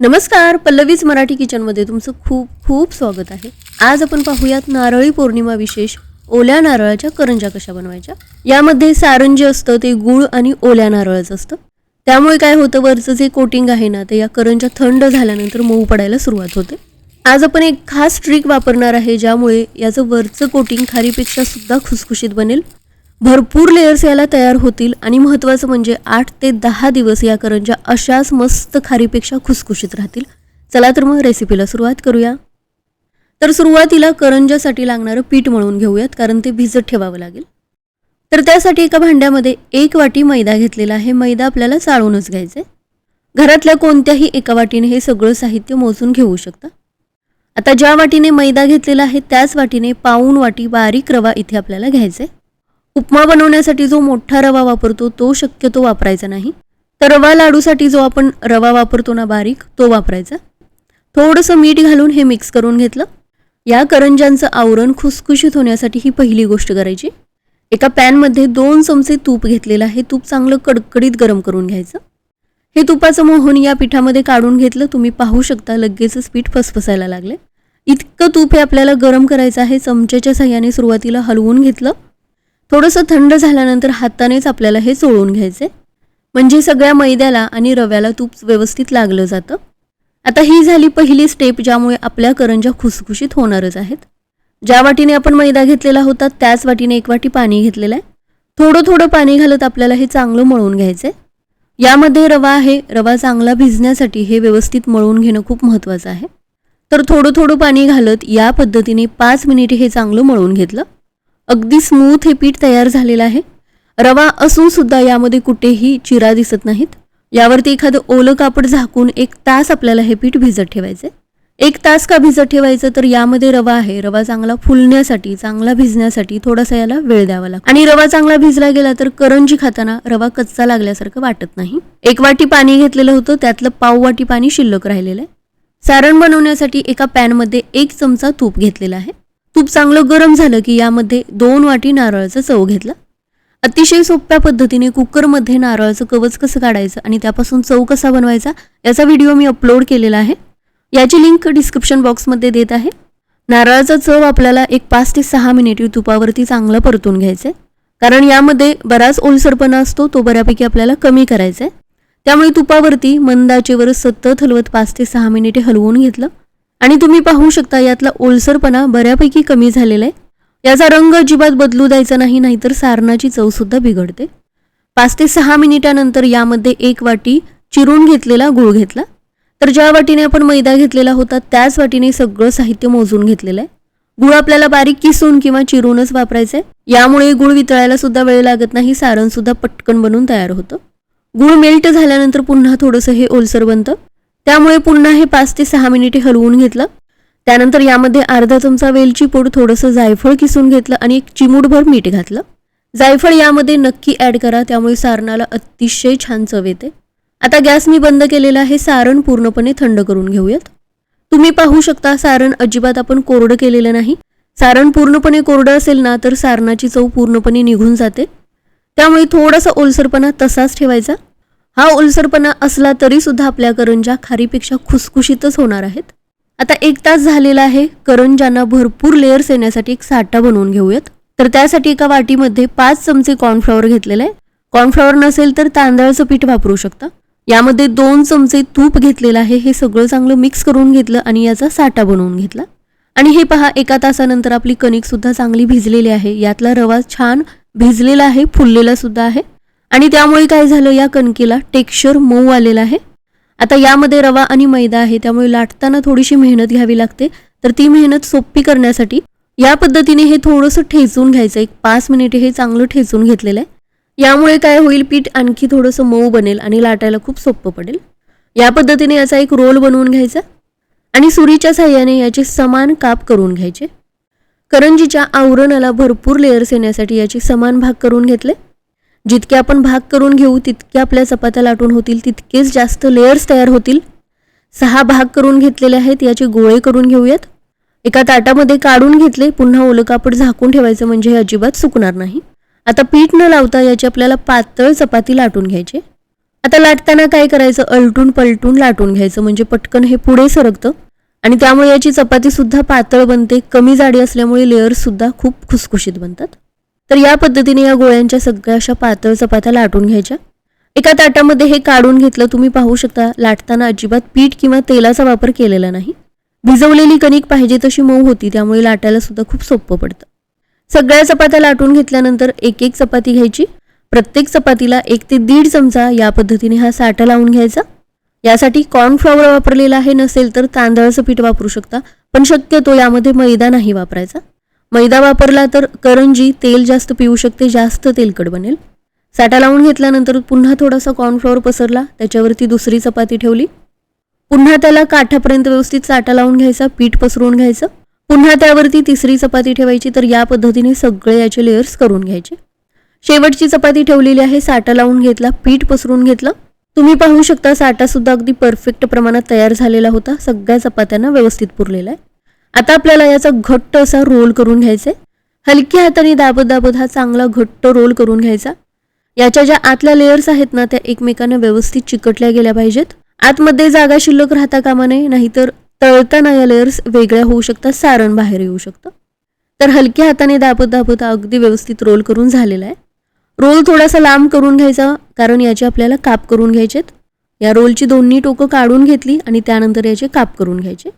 नमस्कार पल्लवीज मराठी किचनमध्ये तुमचं खूप खूप स्वागत आहे. आज आपण पाहूयात नारळी पौर्णिमा विशेष ओल्या नारळाच्या करंजा कशा बनवायच्या? यामध्ये सारण जे असतं ते गुळ आणि ओल्या नारळाचं असतं. त्यामुळे काय होतं वरचं जे कोटिंग आहे ना ते या करंजा थंड झाल्यानंतर मऊ पडायला सुरुवात होते. आज आपण एक खास ट्रिक वापरणार आहे ज्यामुळे याचं वरचं कोटिंग खारीपेक्षा सुद्धा खुसखुशीत बनेल. भरपूर लेयर्स याला तयार होतील आणि महत्त्वाचं म्हणजे आठ ते दहा दिवस या करंजा अशाच मस्त खारीपेक्षा खुसखुशीत राहतील. चला तर मग रेसिपीला सुरुवात करूया. तर सुरुवातीला करंजासाठी लागणारं पीठ मळून घेऊयात कारण ते भिजत ठेवावं लागेल. तर त्यासाठी एका भांड्यामध्ये एक वाटी मैदा घेतलेला आहे. मैदा आपल्याला चाळूनच घ्यायचा आहे घरातल्या कोणत्याही एका वाटीने हे सगळं साहित्य मोजून घेऊ शकता. आता ज्या वाटीने मैदा घेतलेला आहे त्याच वाटीने पाऊण वाटी बारीक रवा इथे आपल्याला घ्यायचा आहे उपमा बनवण्यासाठी जो मोठा रवा वापरतो तो शक्यतो वापरायचा नाही. तर रवा लाडूसाठी जो आपण रवा वापरतो ना बारीक तो वापरायचा. थोडंसं मीठ घालून हे मिक्स करून घेतलं. या करंजांचं आवरण खुसखुशीत होण्यासाठी ही पहिली गोष्ट करायची. एका पॅनमध्ये दोन चमचे तूप घेतलेलं आहे. तूप चांगलं कडकडीत गरम करून घ्यायचं. हे तुपाचं मोहन या पिठामध्ये काढून घेतलं. तुम्ही पाहू शकता लगेचच पीठ फसफसायला लागले इतकं तूप हे आपल्याला गरम करायचं आहे. चमच्याच्या सहाय्याने सुरुवातीला हलवून घेतलं. थोडंसं थंड झाल्यानंतर हातानेच आपल्याला हे चोळून घ्यायचे म्हणजे सगळ्या मैद्याला आणि रव्याला तूप व्यवस्थित लागलं जातं. आता ही झाली पहिली स्टेप ज्यामुळे आपल्या करंजा खुसखुशीत होणारच आहेत. ज्या वाटीने आपण मैदा घेतलेला होता त्याच वाटीने एक वाटी पाणी घेतलेलं आहे. थोडं थोडं पाणी घालत आपल्याला हे चांगलं मळून घ्यायचं आहे यामध्ये रवा आहे. रवा चांगला भिजण्यासाठी हे व्यवस्थित मळून घेणं खूप महत्त्वाचं आहे. तर थोडं थोडं पाणी घालत या पद्धतीने पाच मिनिटे हे चांगलं मळून घेतलं. अगदी स्मूथ हे पीठ तयार झालेलं आहे. रवा असून सुद्धा यामध्ये कुठेही चिरा दिसत नाहीत. यावरती एखादं ओलं कापड झाकून एक तास आपल्याला हे पीठ भिजत ठेवायचं एक तास का भिजत ठेवायचं तर यामध्ये रवा आहे. रवा चांगला फुलण्यासाठी चांगला भिजण्यासाठी थोडासा याला वेळ द्यावा लागतो. आणि रवा चांगला भिजला गेला तर करंजी खाताना रवा कच्चा लागल्यासारखं वाटत नाही. एक वाटी पाणी घेतलेलं होतं. त्यातलं पाव वाटी पाणी शिल्लक राहिलेलं आहे. सारण बनवण्यासाठी एका पॅनमध्ये एक चमचा तूप घेतलेला आहे. तूप चांगलं गरम झालं की यामध्ये दोन वाटी नारळाचं चव घेतलं. अतिशय सोप्या पद्धतीने कुकरमध्ये नारळाचं कवच कसं काढायचं आणि त्यापासून चव कसा बनवायचा याचा व्हिडिओ मी अपलोड केलेला आहे. याची लिंक डिस्क्रिप्शन बॉक्समध्ये देत आहे. नारळाचा चव आपल्याला एक पाच ते सहा मिनिट तुपावरती चांगलं परतून घ्यायचं आहे कारण यामध्ये बराच ओलसरपणा असतो तो बऱ्यापैकी आपल्याला कमी करायचा आहे त्यामुळे तुपावरती मंदाचेवर सतत हलवत पाच ते सहा मिनिटे हलवून घेतलं. आणि तुम्ही पाहू शकता यातला ओलसरपणा बऱ्यापैकी कमी झालेला आहे. याचा रंग अजिबात बदलू द्यायचा नाही नाहीतर सारणाची चवसुद्धा बिघडते. पाच ते सहा मिनिटानंतर यामध्ये एक वाटी चिरून घेतलेला गुळ घेतला. तर ज्या वाटीने आपण मैदा घेतलेला होता त्याच वाटीने सगळं साहित्य मोजून घेतलेलं आहे. गुळ आपल्याला बारीक किसून किंवा चिरूनच वापरायचं आहे यामुळे गुळ वितळायला सुद्धा वेळ लागत नाही सारण सुद्धा पटकन बनून तयार होतं. गुळ मेल्ट झाल्यानंतर पुन्हा थोडंसं हे ओलसर बनतं. त्यामुळे पुन्हा हे पाच ते सहा मिनिटे हलवून घेतलं. त्यानंतर यामध्ये अर्धा चमचा वेलची पूड थोडंसं जायफळ किसून घेतलं आणि एक चिमूटभर मीठ घातलं. जायफळ यामध्ये नक्की ॲड करा त्यामुळे सारणाला अतिशय छान चव येते. आता गॅस मी बंद केलेला आहे सारण पूर्णपणे थंड करून घेऊयात. तुम्ही पाहू शकता सारण अजिबात आपण कोरडं केलेलं नाही. सारण पूर्णपणे कोरडं असेल ना तर सारणाची चव पूर्णपणे निघून जाते. त्यामुळे थोडासा ओलसरपणा तसाच ठेवायचा. हा ओलसरपणा असला तरी सुद्धा आपल्या करंजा खारीपेक्षा खुसखुशीतच होणार आहेत. आता एक तास झालेला आहे. करंजांना भरपूर लेअर्स येण्यासाठी एक साठा बनवून घेऊयात. तर त्यासाठी एका वाटीमध्ये पाच चमचे कॉर्नफ्लॉवर घेतलेलं आहे. कॉर्नफ्लॉवर नसेल तर तांदळाचं पीठ वापरू शकता. यामध्ये दोन चमचे तूप घेतलेलं आहे. हे सगळं चांगलं मिक्स करून घेतलं आणि याचा साठा बनवून घेतला. आणि हे पहा एका तासानंतर आपली कणिकसुद्धा चांगली भिजलेली आहे. यातला रवा छान भिजलेला आहे फुललेला सुद्धा आहे. आणि त्यामुळे काय झालं या कणकेला टेक्स्चर मऊ आलेलं आहे. आता यामध्ये रवा आणि मैदा आहे त्यामुळे लाटताना थोडीशी मेहनत घ्यावी लागते. तर ती मेहनत सोपी करण्यासाठी या पद्धतीने हे थोडंसं ठेचून घ्यायचं एक पाच मिनिटे हे चांगलं ठेचून घेतलेलं आहे. यामुळे काय होईल पीठ आणखी थोडंसं मऊ बनेल आणि लाटायला खूप सोपं पडेल. या पद्धतीने याचा एक रोल बनवून घ्यायचा आणि सुरीच्या साह्याने याचे समान काप करून घ्यायचे. करंजीच्या आवरणाला भरपूर लेयर्स येण्यासाठी याचे समान भाग करून घेतले. जितके आपण भाग करून घेऊ तितके आपल्या चपात्या लाटून होतील तितकेच जास्त लेयर्स तयार होतील. सहा भाग करून घेतलेले आहेत याचे गोळे करून घेऊयात. एका ताटामध्ये काढून घेतले पुन्हा ओलं कापड झाकून ठेवायचं म्हणजे हे अजिबात सुकणार नाही. आता पीठ न लावता याची आपल्याला पातळ चपाती लाटून घ्यायची. आता लाटताना काय करायचं? अलटून पलटून लाटून घ्यायचं म्हणजे पटकन हे पुढे सरकतं. आणि त्यामुळे याची चपाती सुद्धा पातळ बनते कमी जाडी असल्यामुळे लेअर्ससुद्धा खूप खुसखुशीत बनतात. तर या पद्धतीने या गोळ्यांच्या सगळ्या अशा पातळ चपात्या लाटून घ्यायच्या. एका ताटामध्ये हे काढून घेतलं तुम्ही पाहू शकता लाटताना अजिबात पीठ किंवा तेलाचा वापर केलेला नाही. भिजवलेली कणिक पाहिजे तशी मऊ होती त्यामुळे लाटायला सुद्धा खूप सोपं पडतं. सगळ्या चपात्या लाटून घेतल्यानंतर एक एक चपाती घ्यायची. प्रत्येक चपातीला एक ते दीड चमचा या पद्धतीने हा साठा लावून घ्यायचा. यासाठी कॉर्नफ्लॉवर वापरलेला आहे नसेल तर तांदळाचं पीठ वापरू शकता पण शक्यतो यामध्ये मैदा नाही वापरायचा. मैदा वापरला तर करंजी तेल जास्त पिऊ शकते जास्त तेलकट बनेल. साठा लावून घेतल्यानंतर पुन्हा थोडासा कॉर्नफ्लॉवर पसरला त्याच्यावरती दुसरी चपाती ठेवली. पुन्हा त्याला काठापर्यंत व्यवस्थित साठा लावून घ्यायचा पीठ पसरवून घ्यायचं. पुन्हा त्यावरती तिसरी चपाती ठेवायची तर या पद्धतीने सगळे याचे लेयर्स करून घ्यायचे. शेवटची चपाती ठेवलेली आहे साठा लावून घेतला पीठ पसरून घेतलं. तुम्ही पाहू शकता साठा सुद्धा अगदी परफेक्ट प्रमाणात तयार झालेला होता सगळ्या चपात्यांना व्यवस्थित पुरलेला आहे. आता आपल्याला याचा घट्ट असा रोल करून घ्यायचा आहे हलक्या हाताने दाबत दाबत हा चांगला घट्ट रोल करून घ्यायचा. याच्या ज्या आतल्या लेयर्स आहेत ना त्या एकमेकांना व्यवस्थित चिकटल्या गेल्या पाहिजेत. आतमध्ये जागा शिल्लक राहता कामा नये नाहीतर तळताना या लेयर्स वेगळ्या होऊ शकतात सारण बाहेर येऊ शकतं. तर हलक्या हाताने दाबत दाबत हा अगदी व्यवस्थित रोल करून झालेला आहे. रोल थोडासा लांब करून घ्यायचा कारण याचे आपल्याला काप करून घ्यायचेत. या रोलची दोन्ही टोकं काढून घेतली आणि त्यानंतर याचे काप करून घ्यायचे.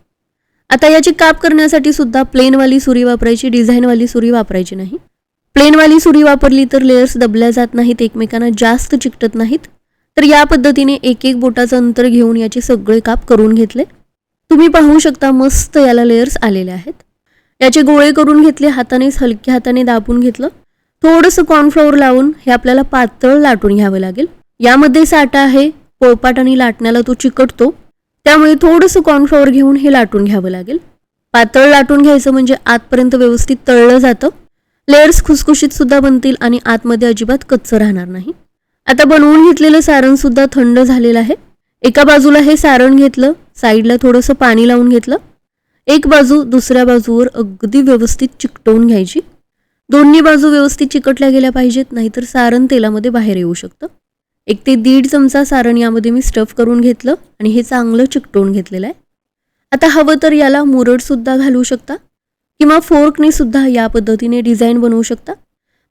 आता याची काप करण्यासाठी सुद्धा प्लेनवाली सुरी वापरायची डिझाईनवाली सुरी वापरायची नाही. प्लेनवाली सुरी वापरली तर लेयर्स दबल्या जात नाहीत एकमेकांना जास्त चिकटत नाहीत. तर या पद्धतीने एक एक बोटाचं अंतर घेऊन याचे सगळे काप करून घेतले. तुम्ही पाहू शकता मस्त याला लेयर्स आलेले आहेत. याचे गोळे करून घेतले हातानेच हलक्या हाताने दाबून घेतलं. थोडंसं कॉर्नफ्लॉवर लावून हे आपल्याला पातळ लाटून घ्यावं लागेल. यामध्ये साठा आहे पोळपाट आणि लाटण्याला तो चिकटतो. त्यामुळे थोडंसं कॉर्नफ्लॉवर घेऊन हे लाटून घ्यावं लागेल. पातळ लाटून घ्यायचं म्हणजे आतपर्यंत व्यवस्थित तळलं जातं. लेयर्स खुसखुशीत सुद्धा बनतील आणि आतमध्ये अजिबात कच्चं राहणार नाही. आता बनवून घेतलेलं सारण सुद्धा थंड झालेलं आहे. एका बाजूला हे सारण घेतलं साईडला थोडंसं पाणी लावून घेतलं. एक बाजू दुसऱ्या बाजूवर अगदी व्यवस्थित चिकटवून घ्यायची. दोन्ही बाजू व्यवस्थित चिकटल्या गेल्या पाहिजेत नाहीतर सारण तेलामध्ये बाहेर येऊ शकतं. एक ते दीड चमचा सारण यामध्ये मी स्टफ करून घेतलं आणि हे चांगलं चिकटवून घेतलेलं आहे. आता हवं तर याला मुरडसुद्धा घालू शकता किंवा फोर्कने सुद्धा या पद्धतीने डिझाईन बनवू शकता.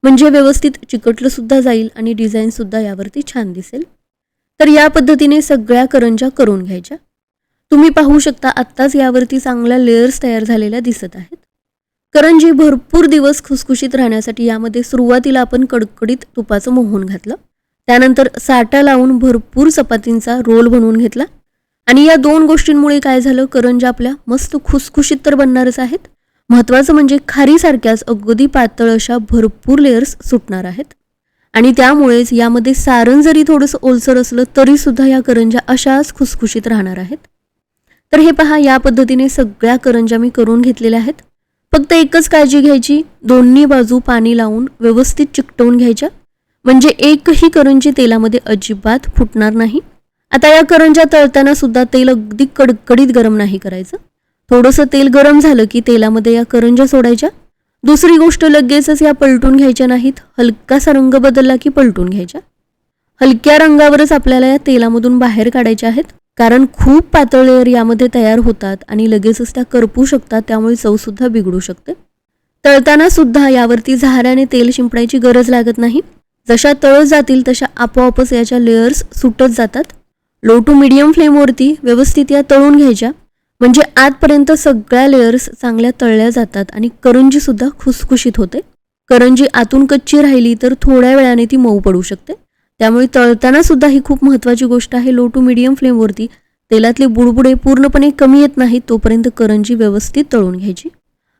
म्हणजे व्यवस्थित चिकटलंसुद्धा जाईल आणि डिझाईनसुद्धा यावरती छान दिसेल. तर या पद्धतीने सगळ्या करंजा करून घ्यायच्या. तुम्ही पाहू शकता आत्ताच यावरती चांगल्या लेयर्स तयार झालेल्या दिसत आहेत. करंजी भरपूर दिवस खुसखुशीत राहण्यासाठी यामध्ये सुरुवातीला आपण कडकडीत तुपाचं मोहून घातलं. त्यानंतर साठा लावून भरपूर चपातींचा रोल बनवून घेतला. आणि या दोन गोष्टींमुळे काय झालं करंजा आपल्या मस्त खुसखुशीत तर बनणारच आहेत. महत्त्वाचं म्हणजे खारीसारख्याच अगदी पातळ अशा भरपूर लेयर्स सुटणार आहेत. आणि त्यामुळेच यामध्ये सारण जरी थोडंसं ओलसर असलं तरीसुद्धा या करंजा अशाच खुसखुशीत राहणार आहेत. तर हे पहा या पद्धतीने सगळ्या करंजा मी करून घेतलेल्या आहेत. फक्त एकच काळजी घ्यायची दोन्ही बाजू पाणी लावून व्यवस्थित चिकटवून घ्यायच्या. म्हणजे एकही करंजी तेलामध्ये अजिबात फुटणार नाही. आता या करंजा तळताना सुद्धा तेल अगदी कडकडीत गरम नाही करायचं. थोडंसं तेल गरम झालं की तेलामध्ये या करंजा सोडायच्या. दुसरी गोष्ट लगेचच या पलटून घ्यायच्या नाहीत. हलकासा रंग बदलला की पलटून घ्यायच्या. हलक्या रंगावरच आपल्याला या तेलामधून बाहेर काढायच्या आहेत. कारण खूप पातळ लेअर यामध्ये तयार होतात आणि लगेचच त्या करपू शकतात त्यामुळे चवसुद्धा बिघडू शकते. तळताना सुद्धा यावरती झाऱ्याने तेल शिंपडायची गरज लागत नाही. जशा तळत जातील तशा आपोआपच याच्या लेयर्स सुटत जातात. लो टू मिडियम फ्लेमवरती व्यवस्थित या तळून घ्यायच्या. म्हणजे आतपर्यंत सगळ्या लेयर्स चांगल्या तळल्या जातात आणि करंजीसुद्धा खुसखुशीत होते. करंजी आतून कच्ची राहिली तर थोड्या वेळाने ती मऊ पडू शकते. त्यामुळे तळताना सुद्धा ही खूप महत्त्वाची गोष्ट आहे. लो टू मिडियम फ्लेमवरती तेलातले बुडबुडे पूर्णपणे कमी येत नाहीत तोपर्यंत करंजी व्यवस्थित तळून घ्यायची.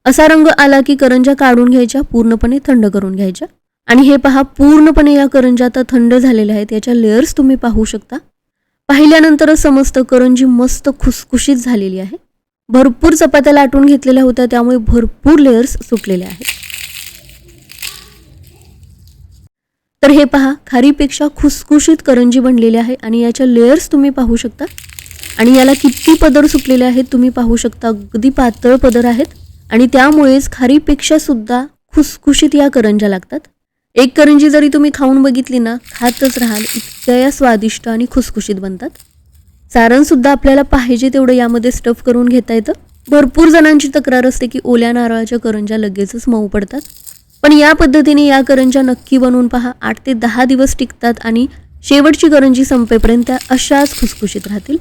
असा रंग आला की करंजा काढून घ्यायच्या पूर्णपणे थंड करून घ्यायच्या. आणि हे पहा पूर्णपणे या करंज्या आता थंड झालेल्या आहेत. याच्या लेअर्स तुम्ही पाहू शकता. पाहिल्यानंतरच समजतं करंजी मस्त खुसखुशीत झालेली आहे. भरपूर चपात्या लाटून घेतलेल्या होत्या त्यामुळे भरपूर लेअर्स सुटलेल्या आहेत. तर हे पहा खारीपेक्षा खुसखुशीत करंजी बनलेली आहे आणि याच्या लेअर्स तुम्ही पाहू शकता. आणि याला किती पदर सुटलेले आहेत तुम्ही पाहू शकता. अगदी पातळ पदर आहेत. आणि त्यामुळेच खारीपेक्षा सुद्धा खुसखुशीत या करंजा लागतात. एक करंजी जरी तुम्ही खाऊन बघितली ना खातच राहाल. इतक्या या स्वादिष्ट आणि खुसखुशीत बनतात. सारणसुद्धा आपल्याला पाहिजे तेवढं यामध्ये स्टफ करून घेता येतं. भरपूर जणांची तक्रार असते की ओल्या नारळाच्या करंजा लगेचच मऊ पडतात. पण या पद्धतीने या करंजा नक्की बनवून पहा. आठ ते दहा दिवस टिकतात आणि शेवटची करंजी संपेपर्यंत त्या अशाच खुसखुशीत राहतील.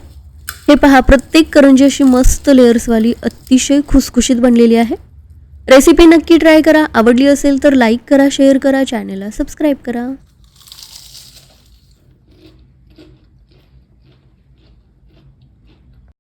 हे पहा प्रत्येक करंजी अशी मस्त लेयर्सवाली अतिशय खुसखुशीत बनलेली आहे. रेसिपी नक्की ट्राय करा. आवडली असेल तर लाईक करा शेअर करा चॅनलला सबस्क्राईब करा.